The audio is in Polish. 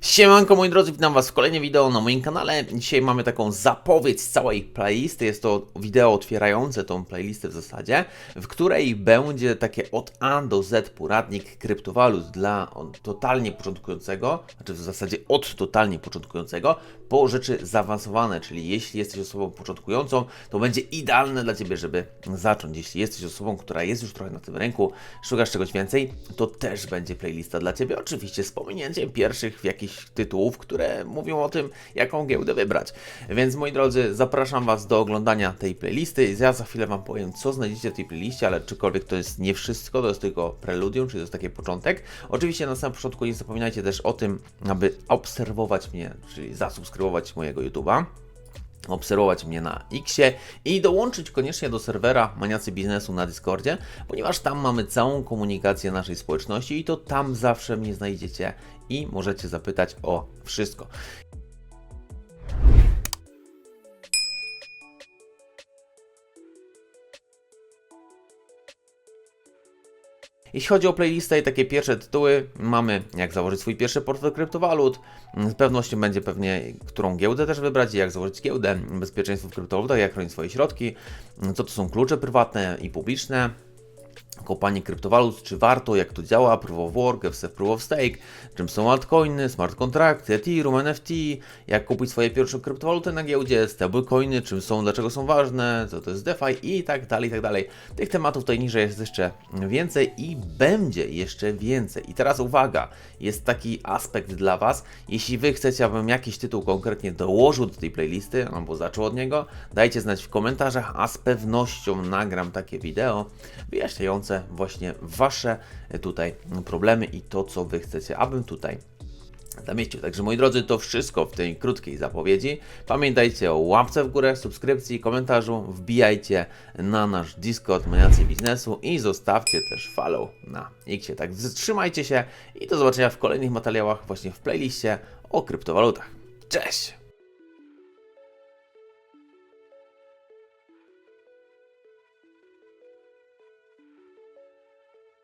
Siemanko moi drodzy, witam was w kolejnym wideo na moim kanale. Dzisiaj mamy taką zapowiedź całej playlisty. Jest to wideo otwierające tą playlistę w zasadzie, w której będzie takie od A do Z poradnik kryptowalut dla totalnie początkującego, znaczy w zasadzie od totalnie początkującego po rzeczy zaawansowane, czyli jeśli jesteś osobą początkującą, to będzie idealne dla Ciebie, żeby zacząć. Jeśli jesteś osobą, która jest już trochę na tym rynku, szukasz czegoś więcej, to też będzie playlista dla Ciebie. Oczywiście z pominięciem pierwszych jakichś tytułów, które mówią o tym, jaką giełdę wybrać. Więc moi drodzy, zapraszam Was do oglądania tej playlisty. Ja za chwilę Wam powiem, co znajdziecie w tej playliście, ale czykolwiek to jest nie wszystko, to jest tylko preludium, czyli to jest taki początek. Oczywiście na samym początku nie zapominajcie też o tym, aby obserwować mnie, czyli zasubskrybować mojego YouTube'a obserwować mnie na Xie i dołączyć koniecznie do serwera Maniacy Biznesu na Discordzie, ponieważ tam mamy całą komunikację naszej społeczności i to tam zawsze mnie znajdziecie i możecie zapytać o wszystko. Jeśli chodzi o playlistę i takie pierwsze tytuły, mamy jak założyć swój pierwszy portfel kryptowalut, z pewnością będzie pewnie którą giełdę też wybrać, i jak założyć giełdę, bezpieczeństwo w kryptowalutach, jak chronić swoje środki, co to są klucze prywatne i publiczne, kopanie kryptowalut, czy warto, jak to działa, proof of work, proof of stake, czym są altcoiny, smart contracty, Ethereum, NFT, jak kupić swoje pierwsze kryptowaluty na giełdzie, stablecoiny, czym są, dlaczego są ważne, co to jest DeFi i tak dalej, i tak dalej. Tych tematów tutaj niżej jest jeszcze więcej i będzie jeszcze więcej. I teraz uwaga, jest taki aspekt dla Was, jeśli Wy chcecie, abym jakiś tytuł konkretnie dołożył do tej playlisty, albo zaczął od niego, dajcie znać w komentarzach, a z pewnością nagram takie wideo wyjaśniające właśnie Wasze tutaj problemy i to, co Wy chcecie, abym tutaj zamieścił. Także moi drodzy, to wszystko w tej krótkiej zapowiedzi. Pamiętajcie o łapce w górę, subskrypcji, komentarzu, wbijajcie na nasz Discord Maniacy Biznesu i zostawcie też follow na Xie. Tak, trzymajcie się i do zobaczenia w kolejnych materiałach właśnie w playliście o kryptowalutach. Cześć!